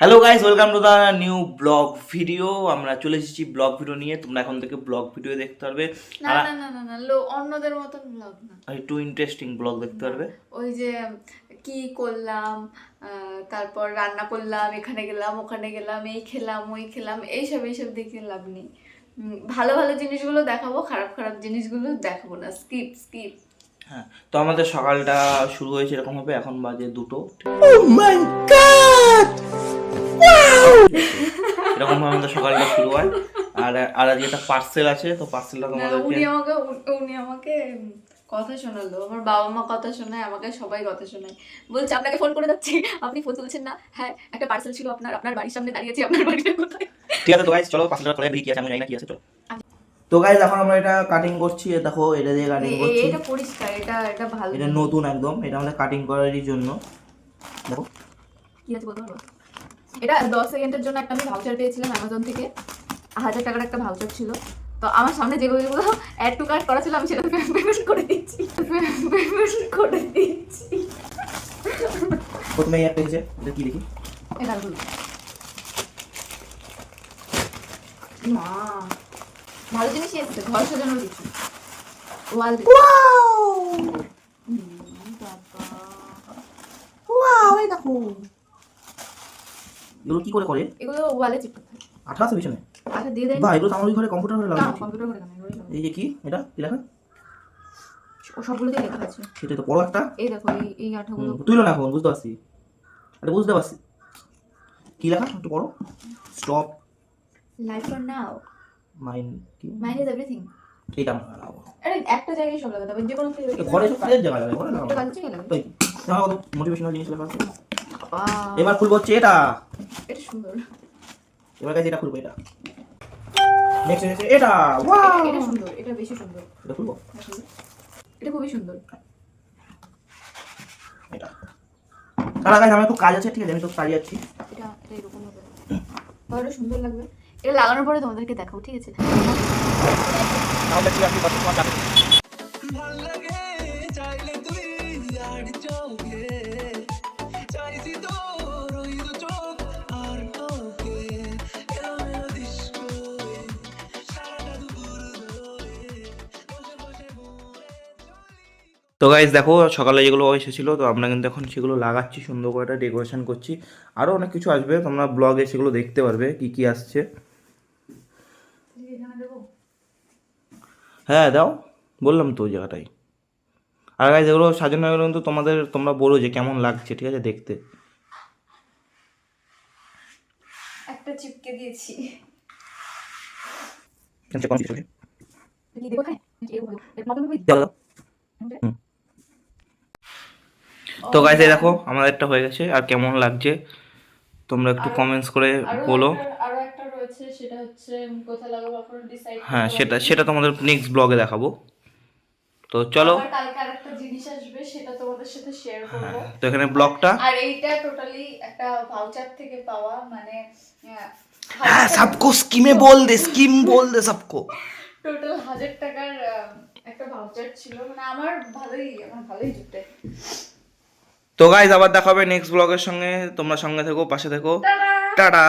Hello guys welcome to the new blog video আমরা চলে এসেছি ব্লগ ভিডিও নিয়ে। তোমরা এখন থেকে ব্লগ ভিডিও দেখতে পারবে। না না না না না লো অন্যদের মতন ব্লগ না। একটু ইন্টারেস্টিং ব্লগ দেখতে পারবে। ওই যে কি করলাম আহ, তারপর রান্না করলাম এখানে গেলাম ওখানে গেলাম এই খেলাম ওই খেলাম এইসব এইসব দেখে লাভ নেই। ভালো ভালো জিনিসগুলো দেখাবো খারাপ খারাপ জিনিসগুলো দেখাবো না। স্কিপ স্কিপ হ্যাঁ তো আমাদের সকালটা শুরু হয়েছে এরকম হবে এখন বাজে দুটো। এরকম ভাবে আমাদের সকালটা শুরু হয়। আর আর আজকে একটা পার্সেল আছে তো পার্সেলটা উনি আমাকে উনি আমাকে কথা শোনালো। আমার বাবা মা কথা শোনায় আমাকে সবাই কথা শোনায়। বলছে আপনাকে ফোন করে যাচ্ছি। আপনি ফোন তুলছেন না? হ্যাঁ একটা পার্সেল ছিল আপনার আপনার বাড়ির সামনে দাঁড়িয়ে আছি আপনার বাড়িটা কোথায়? ঠিক আছে তো গাইস চলো পার্সেলটা করে দেখি কি আছে আমি জানি না কি আছে চলো। তো এখন আমরা এটা কাটিং করছি দেখো এটা দিয়ে কাটিং করছি। এটা পরিষ্কার এটা এটা ভালো। এটা নতুন একদম এটা আমাদের কাটিং করারই জন্য। দেখো। কি আছে বলতে পারব এটা দশ সেকেন্ডের জন্য একটা আমি ভাউচার পেয়েছিলাম অ্যামাজন থেকে। হাজার টাকার একটা ভাউচার ছিল। তো আমার সামনে যেগুলো যেগুলো অ্যাড টু কার্ট করা ছিল আমি সেটা পেমেন্ট করে দিচ্ছি। পেমেন্ট করে দিচ্ছি। প্রথমে একটা এসেছে এটা কি দেখি? এটা গুলো। মা ভালো জিনিসই এসছে ঘর সাজানোর কিছু। ওয়াল দেখো। এগুলো কি করে করে? এগুলো ওয়ালে চিপকাতে হয় আঠা আছে পিছনে? আচ্ছা দিয়ে দেয় বাহ এগুলো তো আমার ঘরে কম্পিউটার ঘরে লাগানো কম্পিউটার করে কেন লাগানো। এই যে কি? এটা? কি লেখা? ও সবগুলোতেই লেখা আছে। সেটাই তো বড় একটা? এই দেখো এই এই আঠাগুলো। তুইলো না এখন বুঝতে পারছি। এটা বুঝতে পারছি। কি লেখা? একটু বড় stop life for now mind কি? মাইন্ড ইজ এভরিথিং এটা আমরা লাগাবো। আরে একটা জায়গায় সব লাগাতে হবে যে কোনো ঘরে সব কাজের জায়গা লাগে ঘরে লাগাবো। কাজের জায়গায় লাগাবে তাই না মোটিভেশনাল জিনিস লেখা আছে। এবার খুলবো হচ্ছে এটা। এটা সুন্দর। এবার কাছে এটা খুলবো এটা। নেক্সট হচ্ছে এটা। ওয়াও এটা সুন্দর এটা বেশি সুন্দর। এটা খুলবো? এটা খুবই সুন্দর। এটা। আমার একটু কাজ আছে ঠিক আছে আমি তো কাজে যাচ্ছি। এটা এটা এরকম হবে। তাহলে সুন্দর লাগবে। এটা লাগানোর পরে তোমাদেরকে দেখাবো ঠিক আছে? তাহলে ঠিক আছে কত তো গাইজ দেখো সকালে যেগুলো এসেছিল তো আমরা কিন্তু এখন সেগুলো লাগাচ্ছি সুন্দর করে একটা ডেকোরেশন করছি আরও অনেক কিছু আসবে তোমরা ব্লগে সেগুলো দেখতে পারবে কি কি আসছে হ্যাঁ দাও বললাম তো ওই জায়গাটাই আর গাইজ এগুলো সাজানো হয়ে কিন্তু তোমাদের তোমরা বলো যে কেমন লাগছে ঠিক আছে দেখতে একটা চিপকে দিয়েছি আচ্ছা, কোনো কিছু কি হবে। এর মতন? দাও। তো গাইজ এই দেখো আমাদেরটা হয়ে গেছে আর কেমন লাগছে? তোমরা একটু কমেন্টস করে বলো। একটা- একটা হ্যাঁ সেটা সেটা তোমাদের নেক্সট ব্লগে দেখাবো। তো চলো। কালকে আরেকটা জিনিস আসবে সেটা তোমাদের সাথে শেয়ার করব। তো এখানে ব্লগটা আর এইটা টোটালি একটা ভাউচার থেকে পাওয়া মানে হ্যাঁ সবকো স্কিমে বল দে স্কিম বল দে সবকো টোটাল হাজার টাকার একটা ভাউচার ছিল। মানে আমার ভালোই আমার ভালোই জুটে। তো গাইজ আবার দেখা হবে নেক্সট ব্লগের সঙ্গে। তোমরা সঙ্গে থেকো পাশে থেকো। টাটা! টাটা!